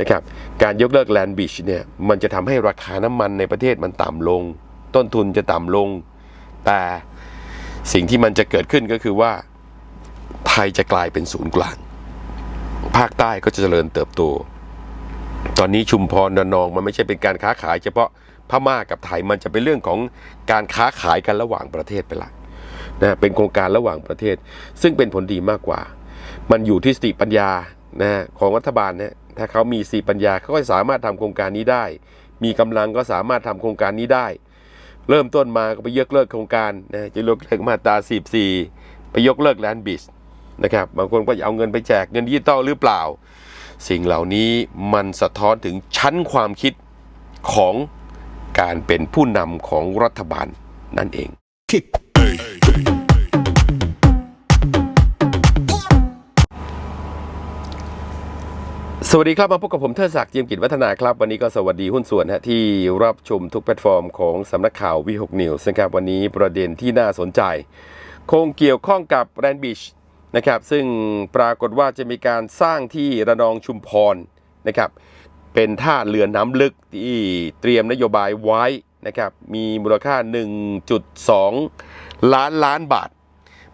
นะครับการยกเลิกแลนด์บิชเนี่ยมันจะทำให้ราคาน้ำมันในประเทศมันต่ำลง ต้นทุนจะต่ำลง แต่สิ่งที่มันจะเกิดขึ้นก็คือว่า ไทยจะกลายเป็นศูนย์กลาง ภาคใต้ก็จะเจริญเติบโต ตอนนี้ชุมพรระนองมันไม่ใช่เป็นการค้าขาย เฉพาะพม่ากับไทยมันจะเป็นเรื่องของการค้าขายกันระหว่างประเทศไปละนะเป็นโครงการระหว่างประเทศ ซึ่งเป็นผลดีมากกว่า มันอยู่ที่สติปัญญานะของรัฐบาลเนี่ย ถ้าเขามีสติปัญญาเขาก็สามารถทำโครงการนี้ได้ มีกำลังก็สามารถทำโครงการนี้ได้ เริ่มต้นมาก็ไปยกเลิกโครงการนะจะยกเลิกมาตรา44ไปยกเลิกแลนด์บิสนะครับบางคนก็จะเอาเงินไปแจกเงินดิจิตอลหรือเปล่า สิ่งเหล่านี้มันสะท้อนถึงชั้นความคิดของการเป็นผู้นำของรัฐบาลนั่นเอง สวัสดีครับมาพบกับผมเทิดศักดิ์เจียมกิจวัฒนาครับ วันนี้ก็สวัสดีหุ้นส่วนฮะที่รับชมทุกแพลตฟอร์มของสำนักข่าววีหกนิวส์นะครับวันนี้ประเด็นที่น่าสนใจ คงเกี่ยวข้องกับแรนบิชนะครับซึ่งปรากฏว่าจะมีการสร้างที่ระนองชุมพรนะครับเป็นท่าเรือน้ำลึกที่เตรียมนโยบายไว้นะครับมีมูลค่า 1.2 ล้านล้านบาท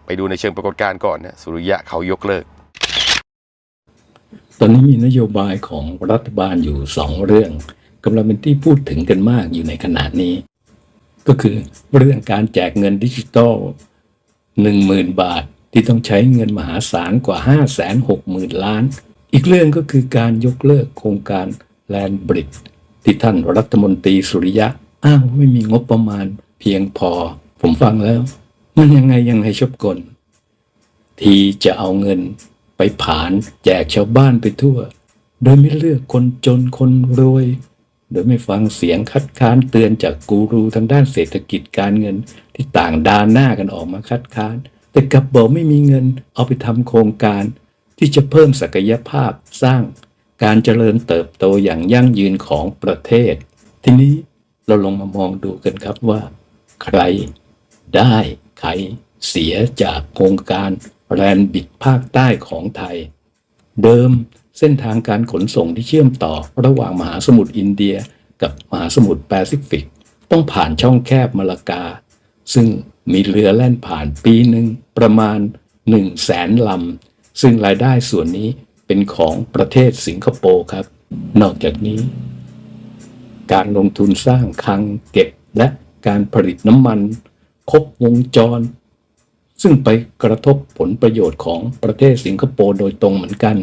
ไปดูในเชิงปรากฏการณ์ก่อนนะสุริยะเขายกเลิก ตอนนี้มีนโยบายของรัฐบาลอยู่สองเรื่องกำลังเป็นที่พูดถึงกันมากอยู่ในขณะนี้ ก็คือเรื่องการแจกเงินดิจิตอลหนึ่งหมื่นบาทที่ต้องใช้เงินมหาศาลกว่า 5 6 0 0 0 0 ล้าน อีกเรื่องก็คือการยกเลิกโครงการแลนบริดที่ท่านรัฐมนตรีสุริยะ อ้างว่าไม่มีงบประมาณเพียงพอ ผมฟังแล้ว มันยังไงยังไงชบกล ทีจะเอาเงิน ไปผานแจกชาวบ้านไปทั่ว โดยไม่เลือกคนจนคนรวย โดยไม่ฟังเสียงคัดค้านเตือนจากกูรูทางด้านเศรษฐกิจการเงิน ที่ต่างดานหน้ากันออกมาคัดค้าน แต่กลับบอกไม่มีเงินเอาไปทำโครงการ ที่จะเพิ่มศักยภาพสร้าง การเจริญเติบโตอย่างยั่งยืนของประเทศ ทีนี้เราลองมามองดูกันครับว่า ใครได้ใครเสียจากโครงการ แรนบิดภาคใต้ของไทย เดิมเส้นทางการขนส่งที่เชื่อมต่อระหว่างมหาสมุทรอินเดียกับมหาสมุทรแปซิฟิก ต้องผ่านช่องแคบมาลากา ซึ่งมีเรือแล่นผ่านปีหนึ่งประมาณ1 0 0 0 0แสนลำ ซึ่งรายได้ส่วนนี้เป็นของประเทศสิงคโปร์ครับ นอกจากนี้ การลงทุนสร้างคลังเก็บและการผลิตน้ำมัน ครบวงจร ซึ่งไปกระทบผลประโยชน์ของประเทศสิงคโปร์โดยตรงเหมือนกัน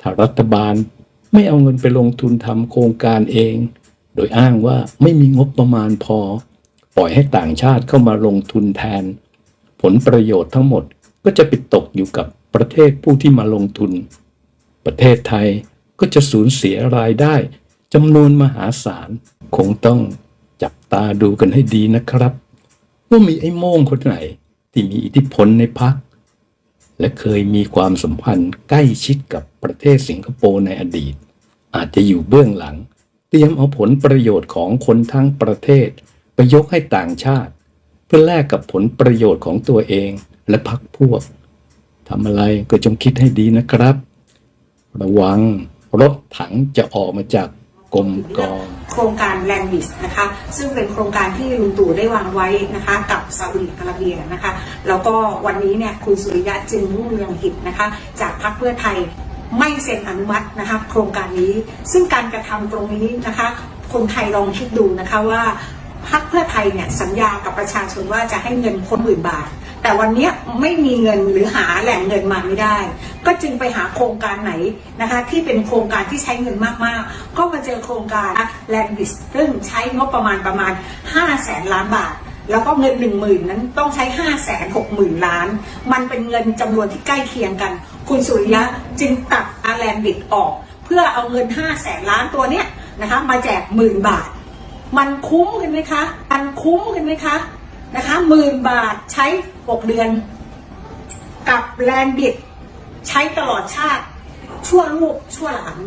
ถ้ารัฐบาลไม่เอาเงินไปลงทุนทำโครงการเอง โดยอ้างว่าไม่มีงบประมาณพอ ปล่อยให้ต่างชาติเข้ามาลงทุนแทน ผลประโยชน์ทั้งหมดก็จะไปตกอยู่กับประเทศผู้ที่มาลงทุน ประเทศไทยก็จะสูญเสียรายได้จำนวนมหาศาล คงต้องจับตาดูกันให้ดีนะครับ ว่ามีไอ้โม่งคนไหน ที่มีอิทธิพลในพักและเคยมีความสัมพันธ์ใกล้ชิดกับประเทศสิงคโปร์ในอดีต อาจจะอยู่เบื้องหลัง เตรียมเอาผลประโยชน์ของคนทั้งประเทศ ไปยกให้ต่างชาติ เพื่อแลกกับผลประโยชน์ของตัวเองและพรรคพวกทำอะไรก็จงคิดให้ดีนะครับ ระวังรถถังจะออกมาจากกรมกอง โครงการแลนบิสนะคะซึ่งเป็นโครงการที่ลุงตู่ได้วางไว้นะคะกับซาอุดิอาระเบียนะคะแล้วก็วันนี้เนี่ยคุณสุริยะจึงรุ่งเรืองกิจนะคะจากพรรคเพื่อไทยไม่เซ็นอนุมัตินะคะโครงการนี้ ซึ่งการกระทำตรงนี้นะคะคนไทยลองคิดดูนะคะว่า พรรคเพื่อไทยเนี่ยสัญญากับประชาชนว่าจะให้เงินคนหมื่นบาท แต่วันนี้ไม่มีเงินหรือหาแหล่งเงินมาไม่ได้ ก็จึงไปหาโครงการไหนนะคะที่เป็นโครงการที่ใช้เงินมากๆ ก็มาเจอโครงการแลนดิสซึ่งใช้งบประมาณประมาณ5แสนล้านบาทแล้วก็เงิน1 0,000นั้นต้องใช้5 6 0 0 0 0ล้าน มันเป็นเงินจำนวนที่ใกล้เคียงกัน คุณสุริยะจึงตัดอาแลนดิสออก เพื่อเอาเงิน5แสนล้านตัวเนี้ยนะคะมาแจกหมื่นบาท มันคุ้มกันไหมคะ มันคุ้มกันไหมคะ นะคะหมื่นบาทใช้หกเดือน กับแลนบิดใช้ตลอดชาติ ชั่วลูกชั่วหลาน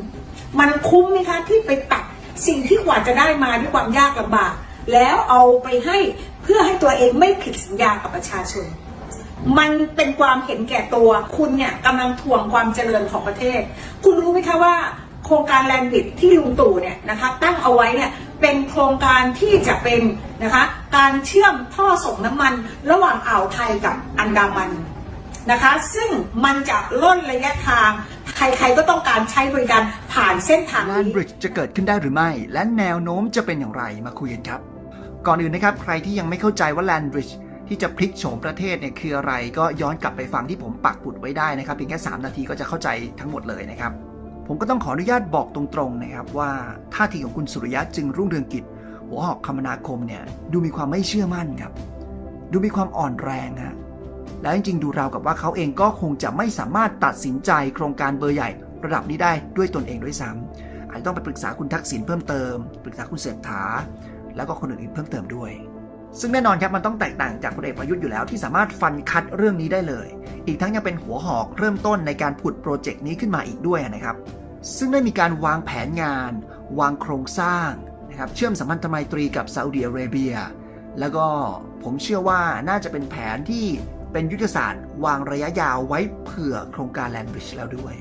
มันคุ้มไหมคะที่ไปตัดสิ่งที่กว่าจะได้มาด้วยความยากลำบาก แล้วเอาไปให้เพื่อให้ตัวเองไม่ผิดสัญญากับประชาชน มันเป็นความเห็นแก่ตัว คุณเนี่ยกำลังถ่วงความเจริญของประเทศ คุณรู้ไหมคะว่าโคครงการแลนด์บิดที่ลุงตู่เนี่ยนะคะ ตั้งเอาไว้เนี่ย เป็นโครงการที่จะเป็นนะคะการเชื่อมท่อส่งน้ำมันระหว่างอ่าวไทยกับอันดามันนะคะ ซึ่งมันจะล่นระยะทาง ใครๆก็ต้องการใช้บริการผ่านเส้นทางแลนนี้บริดจ์จะเกิดขึ้นได้หรือไม่ และแนวโน้มจะเป็นอย่างไรมาคุยกันครับ ก่อนอื่นนะครับ ใครที่ยังไม่เข้าใจว่าแลนบริดจ์ที่จะพลิกโฉมประเทศเนี่ยคืออะไร ก็ย้อนกลับไปฟังที่ผมปักปุดไว้ได้นะครับเพียงแค่ 3 นาทีก็จะเข้าใจทั้งหมดเลยนะครับ ผมก็ต้องขออนุญาตบอกตรงๆนะครับว่าท่าทีของคุณสุริยะจึงรุ่งเรืองกิจ หัวหอกคมนาคมเนี่ยดูมีความไม่เชื่อมั่นครับ ดูมีความอ่อนแรงฮะแล้วจริงๆดูราวกับว่าเขาเองก็คงจะไม่สามารถตัดสินใจโครงการเบอร์ใหญ่ระดับนี้ได้ด้วยตนเองด้วยซ้ำอาจจะต้องไปปรึกษาคุณทักษิณเพิ่มเติม ปรึกษาคุณเศรษฐา แล้วก็คนอื่นๆเพิ่มเติมด้วย ซึ่งแน่นอนครับมันต้องแตกต่างจากพลเอกประยุทธ์อยู่แล้วที่สามารถฟันคัดเรื่องนี้ได้เลย อีกทั้งยังเป็นหัวหอกเริ่มต้นในการผุดโปรเจกต์นี้ขึ้นมาอีกด้วยนะครับ ซึ่งได้มีการวางแผนงาน วางโครงสร้างนะครับเชื่อมสัมพันธไมตรีกับซาอุดิอาระเบีย แล้วก็ผมเชื่อว่าน่าจะเป็นแผนที่เป็นยุทธศาสตร์ วางระยะยาวไว้เผื่อโครงการแลนบริดจ์แล้วด้วย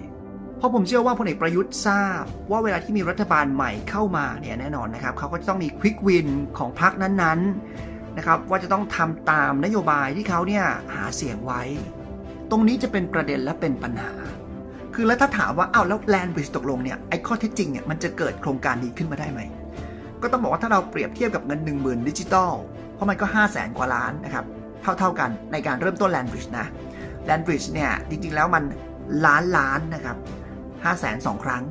เพราะผมเชื่อว่าพลเอกประยุทธ์ทราบ ว่าเวลาที่มีรัฐบาลใหม่เข้ามาเนี่ยแน่นอนนะครับเขาก็จะต้องมีควิกวินของพรรคนั้นๆ นะครับว่าจะต้องทำตามนโยบายที่เขาเนี่ยหาเสียงไว้ ตรงนี้จะเป็นประเด็นและเป็นปัญหา คือแล้วถ้าถามว่าอ้าวแล้วแลนบริดจ์ตกลงเนี่ยไอ้ข้อเท็จจริงเนี่ยมันจะเกิดโครงการนี้ขึ้นมาได้ไหม ก็ต้องบอกว่าถ้าเราเปรียบเทียบกับเงิน 1 0,000ดิจิตอลเพราะมันก็ 5 0 0แสนกว่าล้านนะครับเท่าๆกันในการเริ่มต้นแลนบริดจ์นะแลนบริดจ์เนี่ยจริงๆแล้วมันล้านล้านนะครับ5 0 0แสนสองครั้ง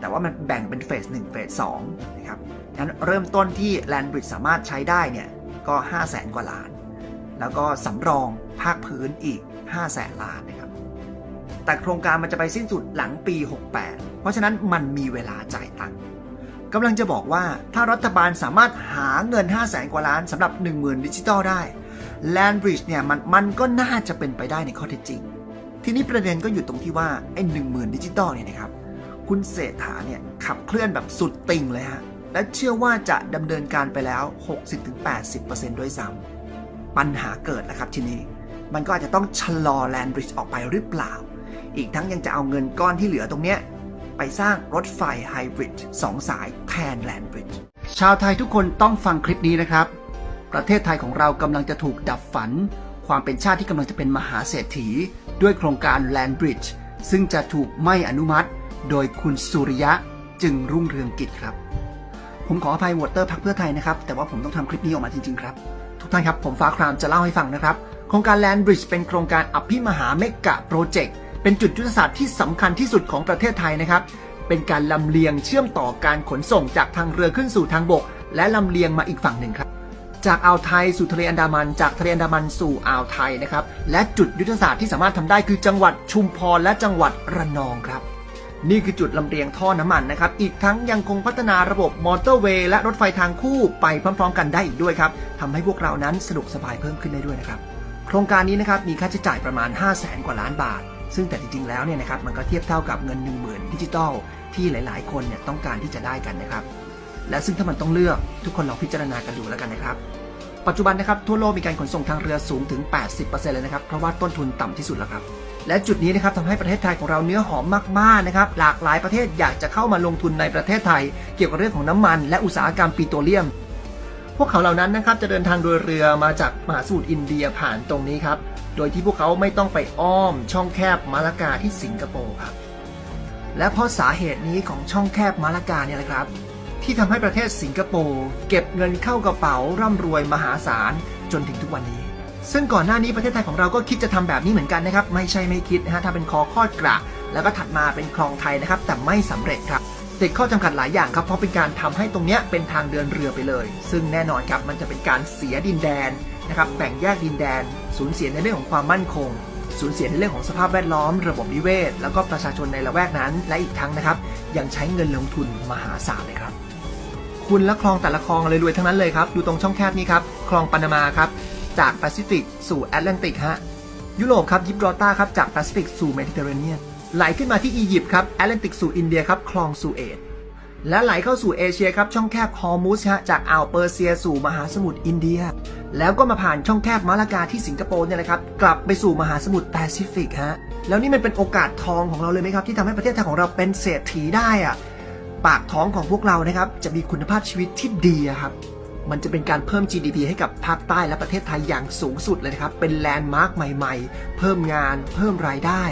แต่ว่ามันแบ่งเป็นเฟส1เฟส2นะครับงั้นเริ่มต้นที่แลนบริดจ์สามารถใช้ได้เนี่ย ก็ 5 0 0แสนกว่าล้าน แล้วก็สำรองภาคพื้นอีก 5 0 0แสนล้านนะครับ แต่โครงการมันจะไปสิ้นสุดหลังปี 68 เพราะฉะนั้นมันมีเวลาจ่ายตังค์กำลังจะบอกว่าถ้ารัฐบาลสามารถหาเงิน 5 0 0แสนกว่าล้านสำหรับ 10,000ดิจิตอลได้ Land Bridge เนี่ยมันมันก็น่าจะเป็นไปได้ในข้อเท็จจริง ทีนี้ประเด็นก็อยู่ตรงที่ว่าไอ้10,000ดิจิตอลเนี่ยนะครับคุณเศรษฐาเนี่ยขับเคลื่อนแบบสุดติ่งเลยฮะ และเชื่อว่าจะดำเนินการไปแล้ว 60-80%ด้วยซ้ำปัญหาเกิดแล้วครับทีนี้ มันก็อาจจะต้องชะลอ Land Bridge ออกไปหรือเปล่า อีกทั้งยังจะเอาเงินก้อนที่เหลือตรงเนี้ยไปสร้างรถไฟไฮบริด2สายแทนแลนบริดจ์ชาวไทยทุกคนต้องฟังคลิปนี้นะครับ ประเทศไทยของเรากำลังจะถูกดับฝัน ความเป็นชาติที่กำลังจะเป็นมหาเศรษฐี ด้วยโครงการแลนบริดจ์ซึ่งจะถูกไม่อนุมัติ โดยคุณสุริยะจึงรุ่งเรืองกิจครับ ผมขออภัยวอเตอร์พักเพื่อไทยนะครับ แต่ว่าผมต้องทำคลิปนี้ออกมาจริง ๆ ครับ ทุกท่านครับ ผมฟ้าครามจะเล่าให้ฟังนะครับ โครงการแลนบริดจ์เป็นโครงการอภิมหาเมกะโปรเจกต์ เป็นจุดยุทธศาสตร์ที่สำคัญที่สุดของประเทศไทยนะครับ เป็นการลำเลียงเชื่อมต่อการขนส่งจากทางเรือขึ้นสู่ทางบก และลำเลียงมาอีกฝั่งหนึ่งครับ จากอ่าวไทยสู่ทะเลอันดามัน จากทะเลอันดามันสู่อ่าวไทยนะครับ และจุดยุทธศาสตร์ที่สามารถทำได้คือจังหวัดชุมพรและจังหวัดระนองครับ นี่คือจุดลำเลียงท่อน้ำมันนะครับ อีกทั้งยังคงพัฒนาระบบมอเตอร์เวย์และรถไฟทางคู่ไปพร้อมๆกันได้อีกด้วยครับทำให้พวกเรานั้นสะดวกสบายเพิ่มขึ้นได้ด้วยนะครับ โครงการนี้นะครับมีค่าใช้จ่ายประมาณ 5 0 0แสนกว่าล้านบาท ซึ่งแต่จริงๆแล้วเนี่ยนะครับมันก็เทียบเท่ากับเงิน 1 0,000ดิจิตอลที่หลายๆ คนเนี่ยต้องการที่จะได้กันนะครับ และซึ่งถ้ามันต้องเลือกทุกคนลองพิจารณากันดูแล้วกันนะครับปัจจุบันนะครับทั่วโลกมีการขนส่งทางเรือสูงถึง 80%เลยนะครับเพราะว่าต้นทุนต่ำที่สุดแล้วครับ และจุดนี้นะครับทำให้ประเทศไทยของเราเนื้อหอมมากๆนะครับหลากหลายประเทศอยากจะเข้ามาลงทุนในประเทศไทย เกี่ยวกับเรื่องของน้ำมัน และอุตสาหกรรมปิโตรเลียม พวกเขาเหล่านั้นนะครับจะเดินทางโดยเรือมาจากมหาสมุทรอินเดียผ่านตรงนี้ครับโดยที่พวกเขาไม่ต้องไปอ้อมช่องแคบมาลากาที่สิงคโปร์ครับและเพราะสาเหตุนี้ของช่องแคบมาลากาเนี่ยแหละครับ ที่ทำให้ประเทศสิงคโปร์เก็บเงินเข้ากระเป๋าร่ำรวยมหาศาลจนถึงทุกวันนี้ ซึ่งก่อนหน้านี้ประเทศไทยของเราก็คิดจะทำแบบนี้เหมือนกันนะครับ ไม่ใช่ไม่คิดนะฮะทำเป็นคอคอดกระ แล้วก็ถัดมาเป็นคลองไทยนะครับ แต่ไม่สำเร็จครับติดข้อจำกัดหลายอย่างครับ เพราะเป็นการทำให้ตรงเนี้ยเป็นทางเดินเรือไปเลย ซึ่งแน่นอนครับมันจะเป็นการเสียดินแดนนะครับแบ่งแยกดินแดน สูญเสียในเรื่องของความมั่นคง สูญเสียในเรื่องของสภาพแวดล้อม ระบบนิเวศ แล้วก็ประชาชนในละแวกนั้น และอีกทั้งนะครับ ยังใช้เงินลงทุนมหาศาลเลยครับ คุณและคลองแต่ละคลองเลยรวยทั้งนั้นเลยครับ ดูตรงช่องแคบนี้ครับ คลองปานามาครับ จากแปซิฟิกสู่แอตแลนติกฮะยุโรปครับยิบรอตาครับจากแปซิฟิกสู่เมดิเตอร์เรเนียนไหลขึ้นมาที่อียิปต์ครับแอตแลนติกสู่อินเดียครับคลองสุเอตและไหลเข้าสู่เอเชียครับช่องแคบฮอร์มุสฮะจากอ่าวเปอร์เซียสู่มหาสมุทรอินเดีย แล้วก็มาผ่านช่องแคบมาลากาที่สิงคโปร์เนี่ยแหละครับกลับไปสู่มหาสมุทรแปซิฟิกฮะแล้วนี่มันเป็นโอกาสทองของเราเลยไหมครับ ที่ทำให้ประเทศไทยของเราเป็นเศรษฐีได้อะปากท้องของพวกเรานะครับจะมีคุณภาพชีวิตที่ดีครับ มันจะเป็นการเพิ่ม GDP ให้กับภาคใต้และประเทศไทยอย่างสูงสุดเลยนะครับ เป็นแลนด์มาร์คใหม่ ๆ เพิ่มงาน เพิ่มรายได้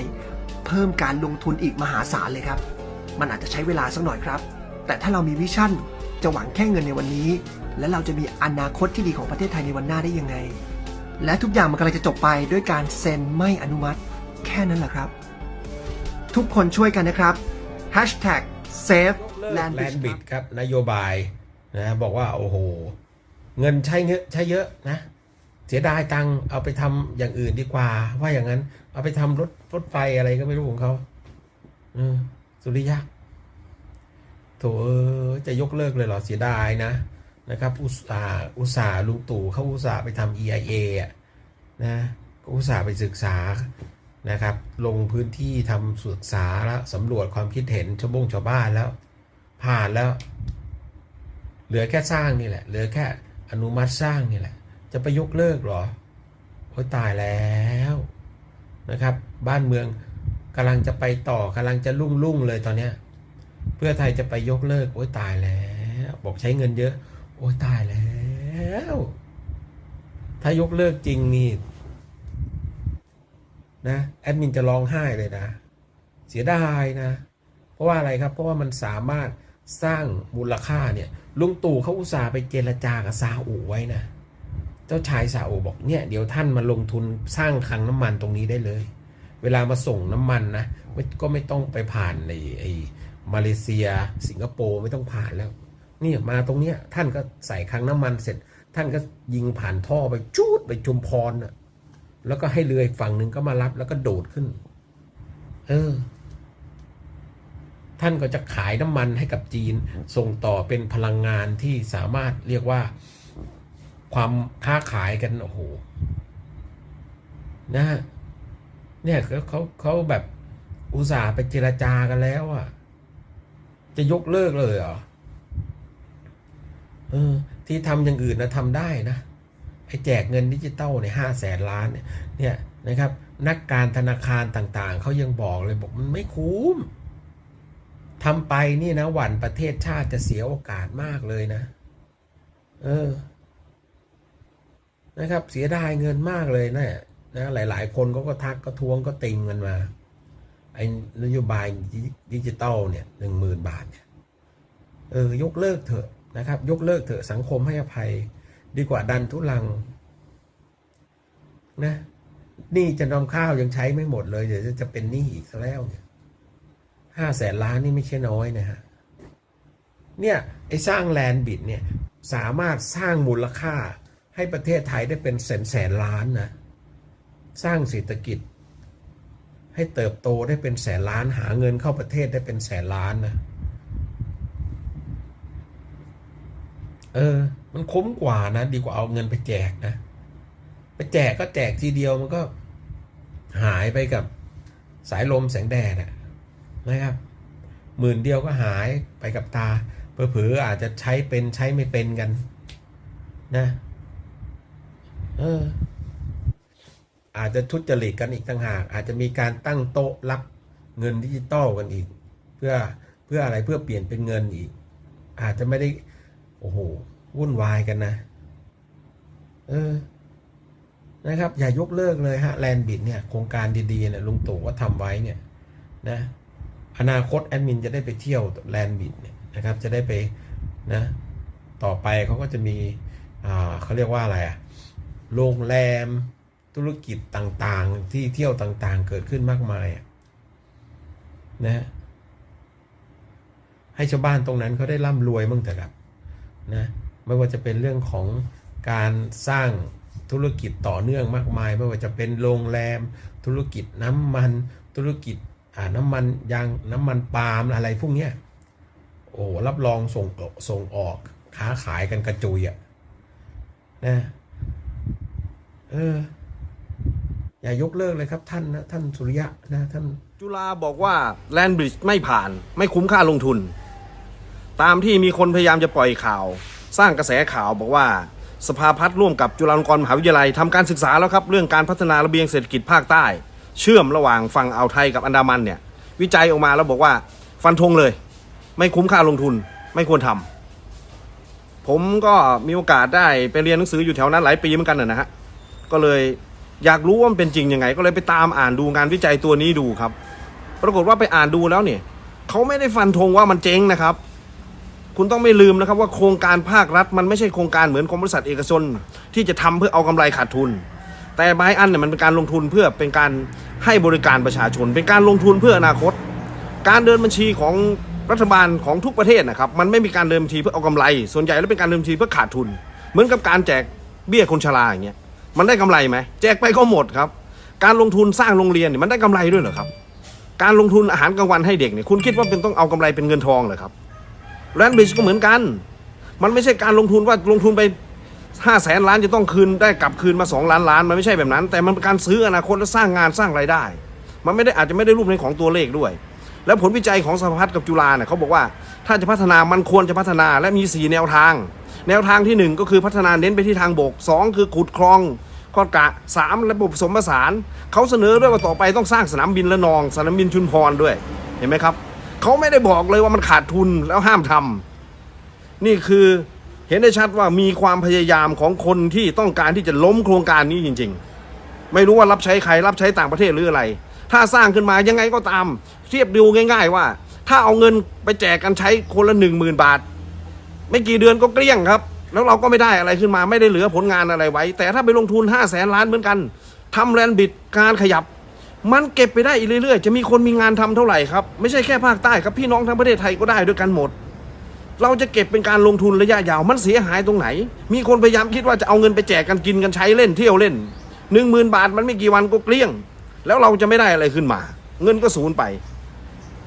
เพิ่มการลงทุนอีกมหาศาลเลยครับ มันอาจจะใช้เวลาสักหน่อยครับ แต่ถ้าเรามีวิชั่น จะหวังแค่เงินในวันนี้ และเราจะมีอนาคตที่ดีของประเทศไทยในวันหน้าได้ยังไง และทุกอย่างมันกำลังจะจบไปด้วยการเซ็นไม่อนุมัติ แค่นั้นแหละครับ ทุกคนช่วยกันนะครับ Hashtag Save แล Land น Bridge บิคดรับครับนโยบายนะบอกว่าโอ้โห เงินใช้เยอะใช้เยอะนะ เสียดายตังค์เอาไปทำอย่างอื่นดีกว่า ว่าอย่างนั้น เอาไปทำรถรถไฟอะไรก็ไม่รู้ของเขาเออสุริยะโถจะยกเลิกเลยเหรอเสียดายนะนะครับ อุตสาห์อุตสาห์ลุงตู่เขาอุตสาห์ไปทำ EIA อะนะก็อุตสาห์ไปศึกษานะครับ ลงพื้นที่ทำศึกษาแล้วสำรวจความคิดเห็นชาวบงชาวบ้านแล้ว ผ่านแล้ว เหลือแค่สร้างนี่แหละ เหลือแค่ อนุมัติสร้างนี่แหละ จะไปยกเลิกหรอโอ้ยตายแล้วนะครับ บ้านเมืองกำลังจะไปต่อกำลังจะรุ่งรุ่งเลยตอนเนี้ยเพื่อไทยจะไปยกเลิก โอ้ยตายแล้ว บอกใช้เงินเยอะ โอ้ยตายแล้ว ถ้ายกเลิกจริงนี่นะแอดมินจะร้องไห้เลยนะ เสียดายนะ เพราะว่าอะไรครับ เพราะว่ามันสามารถสร้างมูลค่าเนี่ย ลุงตู่เขาอุตส่าห์ไปเจรจากับซาอุไว้นะ เจ้าชายซาอุบอกเนี่ยเดี๋ยวท่านมาลงทุนสร้างคลังน้ำมันตรงนี้ได้เลย เวลามาส่งน้ำมันนะก็ไม่ต้องไปผ่านในไอ้มาเลเซีย สิงคโปร์ไม่ต้องผ่านแล้วนี่มาตรงเนี้ยท่านก็ใส่คลังน้ำมันเสร็จ ท่านก็ยิงผ่านท่อไปจูดไปจุมพรน่ะแล้วก็ให้เรืออีกฝั่งหนึ่งก็มารับแล้วก็โดดขึ้น เออ ท่านก็จะขายน้ำมันให้กับจีน ส่งต่อเป็นพลังงานที่สามารถเรียกว่าความค้าขายกันโอ้โหนะเนี่ยเขาเขาเขาแบบอุตส่าห์ไปเจรจากันแล้วอะ จะยกเลิกเลยเหรอเออ ที่ทำอย่างอื่นนะทำได้นะไอ้แจกเงินดิจิตอลเนี่ยห้าแสนล้านเนี่ยเนี่ยนะครับ นักการธนาคารต่างๆ เขายังบอกเลยบอกมันไม่คุ้ม ทำไปนี่นะหวั่นประเทศชาติจะเสียโอกาสมากเลยนะ เออ นะครับ เสียดายเงินมากเลยนะนะหลาย ๆ คนเขาก็ทักก็ทวงก็ติงกันมาไอ้นโยบายดิจิตอลเนี่ยหนึ่งหมื่นบาทเนี่ยเออยกเลิกเถอะนะครับ ยกเลิกเถอะสังคมให้อภัย ดีกว่าดันทุลังนะนี่จะนำข้าวยังใช้ไม่หมดเลย เดี๋ยวจะเป็นหนี้อีกแล้วเนี่ย ห้าแสนล้านนี่ไม่ใช่น้อยนะฮะ เนี่ยไอ้สร้างแลนด์บิดเนี่ยสามารถสร้างมูลค่าให้ประเทศไทยได้เป็นแสนแสนล้านนะ สร้างเศรษฐกิจ ให้เติบโตได้เป็นแสนล้านหาเงินเข้าประเทศได้เป็นแสนล้านนะ เออ มันคุ้มกว่านะ ดีกว่าเอาเงินไปแจกนะ ไปแจกก็แจกทีเดียวมันก็หายไปกับสายลมแสงแดดอะ นะครับหมื่นเดียวก็หายไปกับตาเผลอๆอาจจะใช้เป็นใช้ไม่เป็นกัน นะเอออาจจะทุจริตกันอีกต่างหาก อาจจะมีการตั้งโต๊ะรับเงินดิจิตอลกันอีก เพื่อเพื่ออะไรเพื่อเปลี่ยนเป็นเงินอีก อาจจะไม่ได้ โอ้โหวุ่นวายกันนะ เออ นะครับ อย่ายกเลิกเลยฮะแลนบิดเนี่ยโครงการดีๆเนี่ยลุงตู่ก็ทำไว้เนี่ย นะ อนาคตแอดมินจะได้ไปเที่ยวแลนด์บิดเนี่ยนะครับ จะได้ไปนะต่อไปเขาก็จะมีเขาเรียกว่าอะไรอะโรงแรมธุรกิจต่างๆ ที่เที่ยวต่างๆ เกิดขึ้นมากมายอะนะให้ชาวบ้านตรงนั้นเขาได้ร่ำรวยมั่งเถอะครับนะไม่ว่าจะเป็นเรื่องของการสร้างธุรกิจต่อเนื่องมากมาย ไม่ว่าจะเป็นโรงแรม ธุรกิจน้ำมัน ธุรกิจ น้ำมันยางน้ำมันปาล์มอะไรพวกเนี้ยโอ้รับรองส่งส่งออกค้าขายกันกระจุยอะ่ะนะเอออย่ายกเลิกเลยครับท่านนะท่านสุริยะนะท่านจุฬาบอกว่าแลนบริดจ์ไม่ผ่านไม่คุ้มค่าลงทุน ตามที่มีคนพยายามจะปล่อยข่าว สร้างกระแสข่าวบอกว่าสภาพัฒน์ร่วมกับจุฬาลงกรณ์มหาวิทยาลัยทำการศึกษาแล้วครับ เรื่องการพัฒนาระเบียงเศรษฐกิจภาคใต้ เชื่อมระหว่างฝั่งอ่าวไทยกับอันดามันเนี่ย วิจัยออกมาแล้วบอกว่า ฟันธงเลย ไม่คุ้มค่าลงทุนไม่ควรทำผมก็มีโอกาสได้ไปเรียนหนังสืออยู่แถวนั้นหลายปีเหมือนกันนะนะฮะก็เลยอยากรู้ว่ามันเป็นจริงยังไง ก็เลยไปตามอ่านดูงานวิจัยตัวนี้ดูครับ ปรากฏว่าไปอ่านดูแล้วเนี่ยเขาไม่ได้ฟันธงว่ามันเจ๊งนะครับ คุณต้องไม่ลืมนะครับว่าโครงการภาครัฐ มันไม่ใช่โครงการเหมือนของบริษัทเอกชน ที่จะทำเพื่อเอากำไรขาดทุน แต่ไม้อันเนี่ยมันเป็นการลงทุนเพื่อเป็นการให้บริการประชาชน เป็นการลงทุนเพื่ออนาคต การเดินบัญชีของรัฐบาลของทุกประเทศนะครับ มันไม่มีการเดินบัญชีเพื่อเอากำไร ส่วนใหญ่แล้วเป็นการเดินบัญชีเพื่อขาดทุน เหมือนกับการแจกเบี้ยคนชราอย่างเงี้ยมันได้กำไรไหมแจกไปก็หมดครับ การลงทุนสร้างโรงเรียนเนี่ยมันได้กำไรด้วยเหรอครับ การลงทุนอาหารกลางวันให้เด็กเนี่ยคุณคิดว่าเป็นต้องเอากำไรเป็นเงินทองเหรอครับแลนด์บริดจ์ก็เหมือนกัน มันไม่ใช่การลงทุนว่าลงทุนไป ห้าแสนล้านจะต้องคืนได้กลับคืนมาสองล้านล้านมันไม่ใช่แบบนั้น แต่มันเป็นการซื้ออนาคตและสร้างงานสร้างรายได้ มันไม่ได้อาจจะไม่ได้รูปในของตัวเลขด้วย แล้วผลวิจัยของสภพัฒน์กับจุฬาเนี่ยเขาบอกว่าถ้าจะพัฒนามันควรจะพัฒนาและมี 4 แนวทาง แนวทางทีหนึ่1 ก็คือพัฒนาเน้นไปที่ทางบก 2 คือขุดคลองข้อกะ 3 ระบบผสมผสานเขาเสนอด้วยว่าต่อไปต้องสร้างสนามบินละนอง สนามบินชุมพรด้วยเห็นไหมครับเขาไม่ได้บอกเลยว่ามันขาดทุนแล้วห้ามทำนี่คือ เห็นได้ชัดว่ามีความพยายามของคนที่ต้องการที่จะล้มโครงการนี้จริง ๆ ไม่รู้ว่ารับใช้ใครรับใช้ต่างประเทศหรืออะไร ถ้าสร้างขึ้นมายังไงก็ตาม เทียบดูง่าย ๆ ว่า ถ้าเอาเงินไปแจกกันใช้คนละหนึ่งหมื่นบาท ไม่กี่เดือนก็เกลี้ยงครับ แล้วเราก็ไม่ได้อะไรขึ้นมาไม่ได้เหลือผลงานอะไรไว้ แต่ถ้าไปลงทุน5 0 0แสนล้านเหมือนกันทำแลนบิดการขยับ มันเก็บไปได้อีกเรื่อยๆ จะมีคนมีงานทำเท่าไหร่ครับไม่ใช่แค่ภาคใต้ครับพี่น้องทั้งประเทศไทยก็ได้ด้วยกันหมด เราจะเก็บเป็นการลงทุนระยะยาวมันเสียหายตรงไหน มีคนพยายามคิดว่าจะเอาเงินไปแจกกันกินกันใช้เล่นเที่ยวเล่นหนึ่งหมื่นบาทมันไม่กี่วันก็เกลี้ยง แล้วเราจะไม่ได้อะไรขึ้นมา เงินก็สูญไป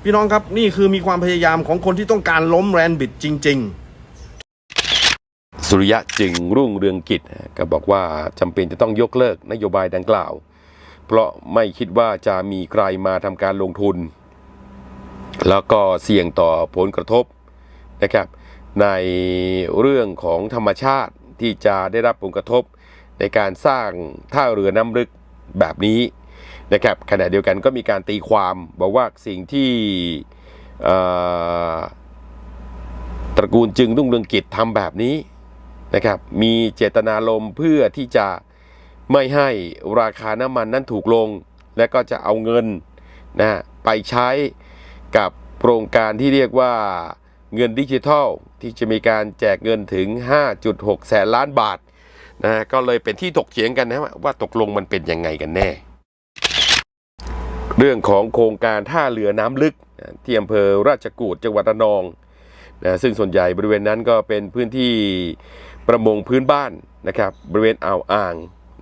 พี่น้องครับนี่คือมีความพยายามของคนที่ต้องการล้มแรนบิดจริง ๆสุริยะจึงรุ่งเรืองกิจก็บอกว่าจำเป็นจะต้องยกเลิกนโยบายดังกล่าว เพราะไม่คิดว่าจะมีใครมาทำการลงทุน แล้วก็เสี่ยงต่อผลกระทบ นะครับ ในเรื่องของธรรมชาติที่จะได้รับผลกระทบในการสร้างท่าเรือน้ำลึกแบบนี้นะครับขณะเดียวกันก็มีการตีความบอกว่าสิ่งที่ตระกูลจึงรุ่งเรืองกิจทำแบบนี้นะครับมีเจตนารมณ์เพื่อที่จะไม่ให้ราคาน้ำมันนั้นถูกลง และก็จะเอาเงินนะไปใช้กับโครงการที่เรียกว่า เงินดิจิทัล ที่จะมีการแจกเงินถึง 5.6 แสนล้านบาทนะก็เลยเป็นที่ถกเถียงกันนะว่าตกลงมันเป็นยังไงกันแน่ เรื่องของโครงการท่าเรือน้ำลึกที่อำเภอราชกูดจังหวัดระนองนะซึ่งส่วนใหญ่บริเวณนั้นก็เป็นพื้นที่ประมงพื้นบ้านนะครับบริเวณอ่าวอ่าง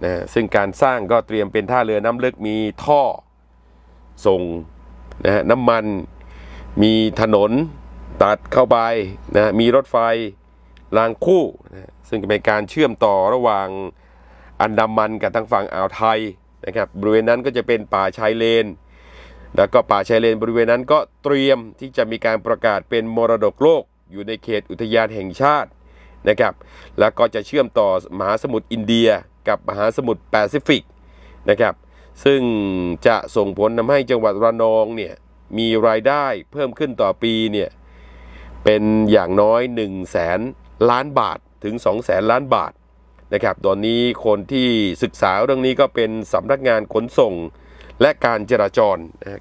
นะซึ่งการสร้างก็เตรียมเป็นท่าเรือน้ำลึกมีท่อส่งนะฮะน้ำมันมีถนน ตัดเข้าไปนะมีรถไฟรางคู่นะซึ่งเป็นการเชื่อมต่อระหว่างอันดามันกับทางฝั่งอ่าวไทยนะครับบริเวณนั้นก็จะเป็นป่าชายเลน แล้วก็ป่าชายเลนบริเวณนั้นก็เตรียมที่จะมีการประกาศเป็นมรดกโลก อยู่ในเขตอุทยานแห่งชาตินะครับแล้วก็จะเชื่อมต่อมหาสมุทรอินเดียกับมหาสมุทรแปซิฟิกนะครับซึ่งจะส่งผลทำให้จังหวัดระนองเนี่ยมีรายได้เพิ่มขึ้นต่อปีเนี่ย เป็นอย่างน้อย1 0 0 0 0แสนล้านบาทถึง 2 0 0แสนล้านบาทนะครับตอนนี้คนที่ศึกษาเรื่องนี้ก็เป็นสำนักงานขนส่ง และการจราจร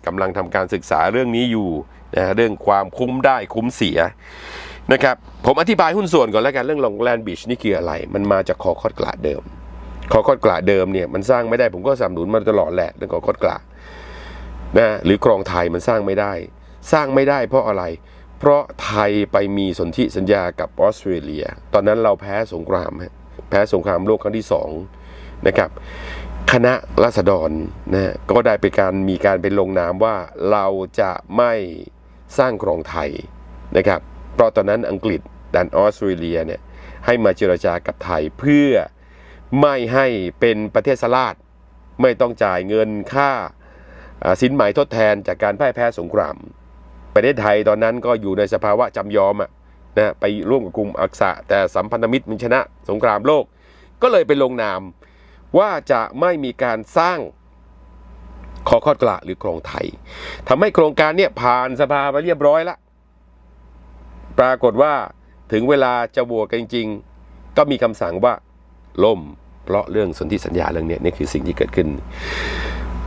กำลังทำการศึกษาเรื่องนี้อยู่นะเรื่องความคุ้มได้คุ้มเสียนะครับผมอธิบายหุ้นส่วนก่อนแล้วกันเรื่องลองแลนด์บีชนี่คืออะไร มันมาจากคอคอดกระเดิม คอคอดกระเดิมเนี่ยมันสร้างไม่ได้ผมก็สนับสนุนมาตลอดแหละเรื่องคอคอดกระนะหรือครองไทยมันสร้างไม่ได้ สร้างไม่ได้เพราะอะไร เพราะไทยไปมีสนธิสัญญากับออสเตรเลีย ตอนนั้นเราแพ้สงคราม แพ้สงครามโลกครั้งที่สองนะครับ คณะรัษฎรนะฮะก็ได้ไปการมีการไปลงนามว่าเราจะไม่สร้างครองไทยนะครับ เพราะตอนนั้นอังกฤษดันออสเตรเลียเนี่ยให้มาเจรจากับไทยเพื่อไม่ให้เป็นประเทศสลาดไม่ต้องจ่ายเงินค่าอ่าสินไหมทดแทนจากการพ่ายแพ้สงคราม ประเทศไทยตอนนั้นก็อยู่ในสภาวะจำยอมอะนะไปร่วมกับกลุ่มอักษะ แต่สัมพันธมิตรมันชนะสงครามโลก ก็เลยไปลงนามว่าจะไม่มีการสร้างคอคอดกระหรือโครงไทยทำให้โครงการเนี่ยผ่านสภาไปเรียบร้อยล้วปรากฏว่าถึงเวลาจะโหวตกันจริง ก็มีคำสั่งว่าล่ม เพราะเรื่องสนธิสัญญาเรื่องเนี้ยนี่คือสิ่งที่เกิดขึ้น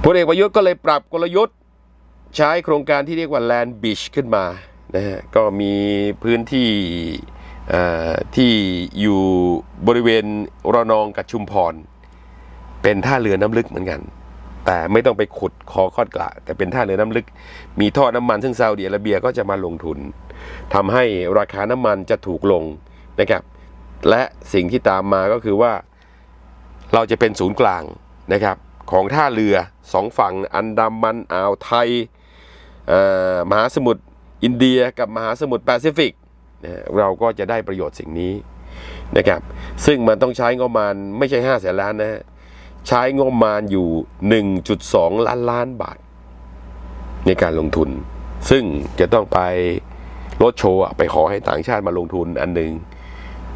พลเอกประยุทธ์ก็เลยปรับกลยุทธ์ ใช้โครงการที่เรียกว่า Land Beach ขึ้นมานะฮะก็มีพื้นที่ที่อยู่บริเวณระนองกับชุมพร เป็นท่าเรือน้ำลึกเหมือนกัน แต่ไม่ต้องไปขุดคอคอดกระแต่เป็นท่าเรือน้ำลึก มีท่อน้ำมันซึ่งซาอุดิอาระเบียก็จะมาลงทุนทำให้ราคาน้ำมันจะถูกลงนะครับ และสิ่งที่ตามมาก็คือว่าเราจะเป็นศูนย์กลางนะครับของท่าเรือสองฝั่งอันดามันอ่าวไทย มหาสมุทรอินเดียกับมหาสมุทรแปซิฟิกเราก็จะได้ประโยชน์สิ่งนี้นะครับ ซึ่งมันต้องใช้งบประมาณไม่ใช่5้าแสนล้านนะฮะใช้งบประมาณอยู่ 1.2 ล้านล้านบาท ในการลงทุน ซึ่งจะต้องไปรถโชว์ไปขอให้ต่างชาติมาลงทุนอันหนึ่ง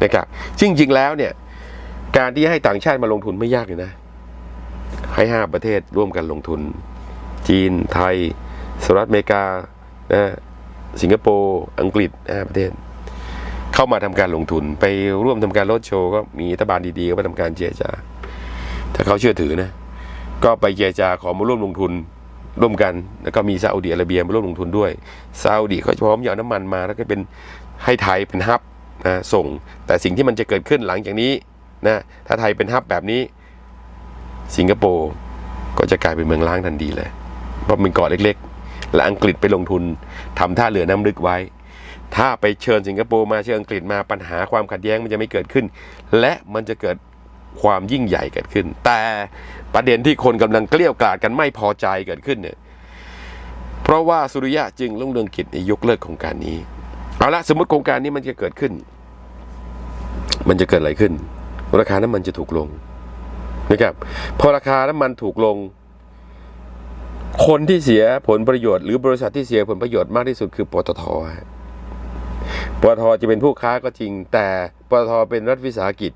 นะครับจริงๆแล้วเนี่ยการที่ให้ต่างชาติมาลงทุนไม่ยากเลยนะ ให้ห้าประเทศร่วมกันลงทุน จีนไทย สหรัฐอเมริกานะสิงคโปร์อังกฤษห้าประเทศ เข้ามาทำการลงทุนไปร่วมทำการรถโชว์ก็มีรัฐบาลดีๆก็มาทำการเจรจา ถ้าเขาเชื่อถือนะ ก็ไปเจรจาขอมาร่วมลงทุนร่วมกันแล้วก็มีซาอุดิอาระเบียมาร่วมลงทุนด้วยซาอุดิเขาพร้อมจะเอาน้ำมันมา แล้วก็เป็นให้ไทยเป็นฮับนะส่ง แต่สิ่งที่มันจะเกิดขึ้นหลังจากนี้นะถ้าไทยเป็นฮับแบบนี้ สิงคโปร์ก็จะกลายเป็นเมืองล้างทันทีเลยเพราะเป็นเกาะเล็กๆ และอังกฤษไปลงทุนทำท่าเรือน้ำลึกไว้ ถ้าไปเชิญสิงคโปร์มาเชิญอังกฤษมาปัญหาความขัดแย้งมันจะไม่เกิดขึ้น และมันจะเกิดความยิ่งใหญ่เกิดขึ้น แต่ประเด็นที่คนกำลังเกลี้ยวกล่อดกันไม่พอใจเกิดขึ้นเนี่ยเพราะว่าสุริยะจึงรุ่งเรืองกิจเนี่ยยกเลิกโครงการนี้เอาละสมมติโครงการนี้มันจะเกิดขึ้น มันจะเกิดอะไรขึ้น ราคาน้ำมันจะถูกลงนะครับพอราคาน้ำมันถูกลง คนที่เสียผลประโยชน์ หรือบริษัทที่เสียผลประโยชน์มากที่สุดคือปตทปตทจะเป็นผู้ค้าก็จริง แต่ปตทเป็นรัฐวิสาหกิจ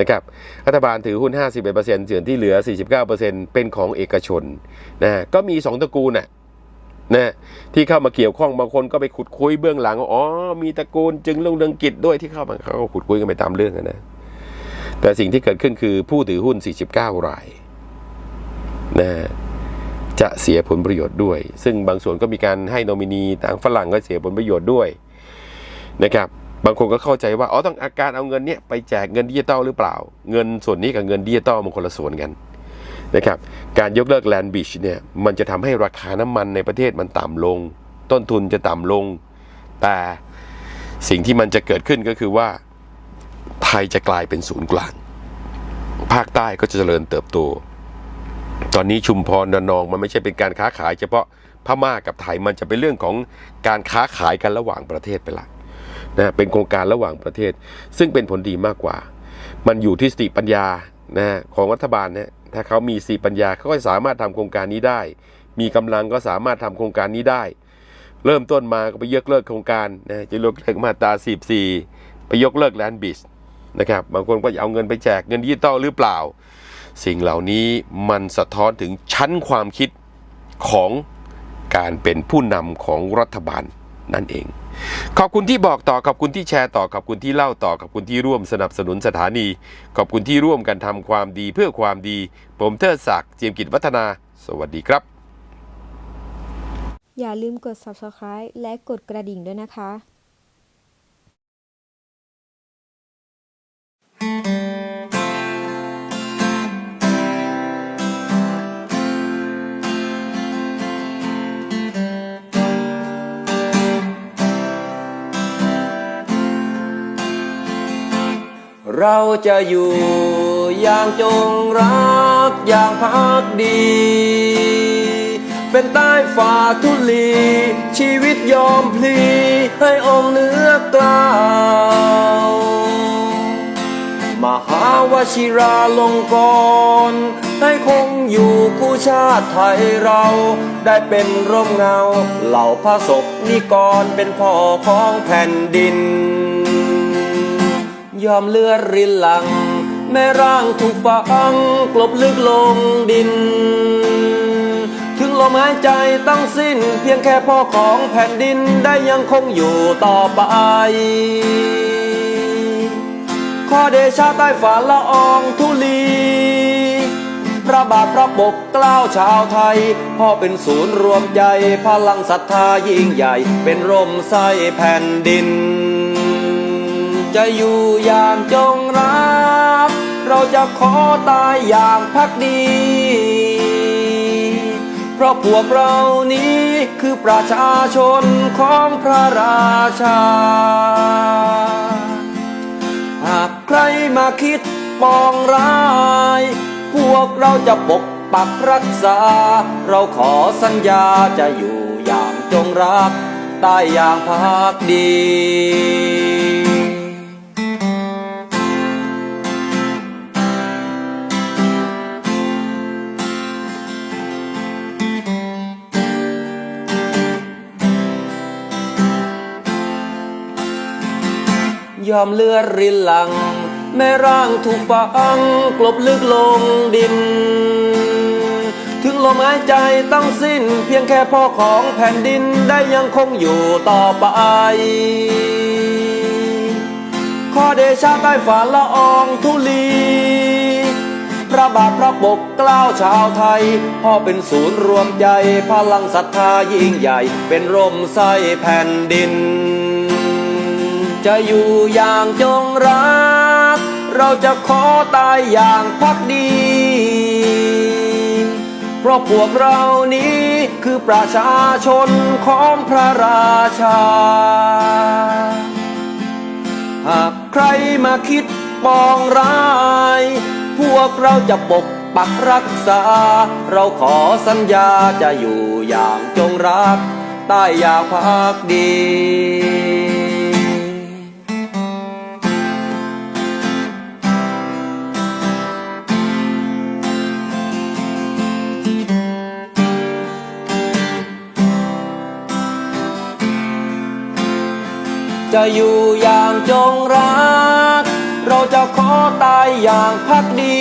นะครับรัฐบาลถือหุ้น 51%ส่วนที่เหลือ 49%เป็นของเอกชนนะก็มี 2ตระกูลน่ะนะที่เข้ามาเกี่ยวข้องบางคนก็ไปขุดคุยเบื้องหลังอ๋อมีตระกูลจึงลงเรืองกิจด้วยที่เข้ามาเขาก็ขุดคุยกันไปตามเรื่องนะแต่สิ่งที่เกิดขึ้นคือผู้ถือหุ้น 49 รายนะ จะเสียผลประโยชน์ด้วย ซึ่งบางส่วนก็มีการให้โนมินีต่างฝรั่งก็เสียผลประโยชน์ด้วยนะครับบางคนก็เข้าใจว่าอ๋อต้องอาการเอาเงินเนี้ยไปแจกเงินดิจิตอลหรือเปล่า เงินส่วนนี้กับเงินดิจิตอลมันคนละส่วนกันนะครับการยกเลิกแลนด์บิชเนี่ยมันจะทำให้ราคาน้ำมันในประเทศมันต่ำลง ต้นทุนจะต่ำลง แต่สิ่งที่มันจะเกิดขึ้นก็คือว่าไทยจะกลายเป็นศูนย์กลาง ภาคใต้ก็จะเจริญเติบโต ตอนนี้ชุมพรระนองมันไม่ใช่เป็นการค้าขาย เฉพาะพม่ากับไทยมันจะเป็นเรื่องของการค้าขายกันระหว่างประเทศไปละนะเป็นโครงการระหว่างประเทศ ซึ่งเป็นผลดีมากกว่า มันอยู่ที่สติปัญญานะของรัฐบาลเนี่ยถ้าเขามีสติปัญญาเขาก็สามารถทำโครงการนี้ได้ มีกำลังก็สามารถทำโครงการนี้ได้ เริ่มต้นมาก็ไปยกเลิกโครงการนะจะยกเลิกมาตรา44ไปยกเลิกแลนด์บิชนะครับบางคนก็จะเอาเงินไปแจกเงินดิจิตอลหรือเปล่า สิ่งเหล่านี้มันสะท้อนถึงชั้นความคิดของการเป็นผู้นำของรัฐบาลนั่นเอง ขอบคุณที่บอกต่อขอบคุณที่แชร์ต่อขอบคุณที่เล่าต่อขอบคุณที่ร่วมสนับสนุนสถานี ขอบคุณที่ร่วมกันทำความดีเพื่อความดี ผมเทิดศักดิ์เจียมกิจวัฒนา สวัสดีครับ อย่าลืมกด subscribe และกดกระดิ่งด้วยนะคะ เราจะอยู่อย่างจงรักอย่างพักดี เป็นใต้ฝ่าทุลี ชีวิตยอมพลี ให้องค์เนื้อกล่าวมหาวชิราลงกรณ์ให้คงอยู่คู่ชาติไทยเรา ได้เป็นร่มเงา เหล่าพระศกนิกรเป็นพ่อของแผ่นดิน ยอมเลือดรินหลัง แม่ร่างถูกฝังกลบลึกลงดิน ถึงลมหายใจต้องสิ้น เพียงแค่พ่อของแผ่นดินได้ยังคงอยู่ต่อไปขอเดชะใต้ฝ่าละอองธุลี พระบาทพระปกเกล้าชาวไทย พ่อเป็นศูนย์รวมใจ พลังศรัทธายิ่งใหญ่ เป็นร่มไส้แผ่นดิน จะอยู่อย่างจงรัก เราจะขอตายอย่างพักดี เพราะพวกเรานี้คือประชาชนของพระราชา หากใครมาคิดปองร้าย พวกเราจะปกปักรักษา เราขอสัญญาจะอยู่อย่างจงรัก ใต้อย่างพักดี ยอมเลือดรินหลัง แม่ร่างถูกฝังกลบลึกลงดิน ถึงลมหายใจต้องสิ้น เพียงแค่พ่อของแผ่นดินได้ยังคงอยู่ต่อไปขอเดชะใต้ฝ่าละอองธุลี พระบาทพระปกเกล้าชาวไทย พ่อเป็นศูนย์รวมใจ พลังศรัทธายิ่งใหญ่ เป็นร่มไส้แผ่นดิน จะอยู่อย่างจงรัก เราจะขอตายอย่างพักดี เพราะพวกเรานี้คือประชาชนของพระราชา หากใครมาคิดปองร้าย พวกเราจะปกปักรักษา เราขอสัญญาจะอยู่อย่างจงรักใต้อย่างพักดี จะอยู่อย่างจงรัก เราจะขอตายอย่างพักดี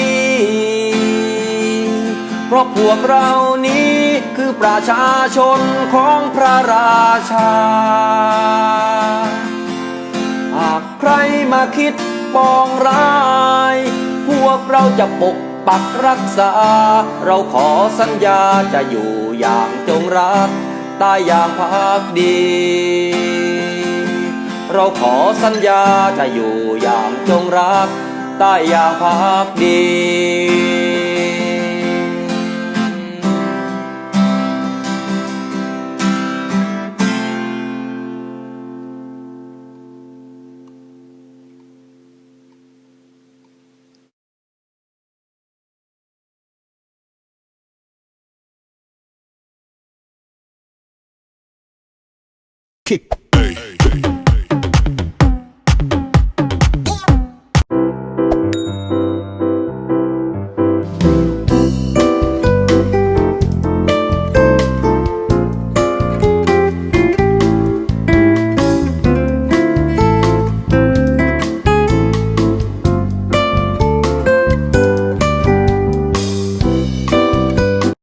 เพราะพวกเรานี้คือประชาชนของพระราชา หากใครมาคิดปองร้าย พวกเราจะปกปักรักษา เราขอสัญญาจะอยู่อย่างจงรักตายอย่างพักดี เราขอสัญญาจะอยู่อย่างจงรักใต้อย่างพักดี kick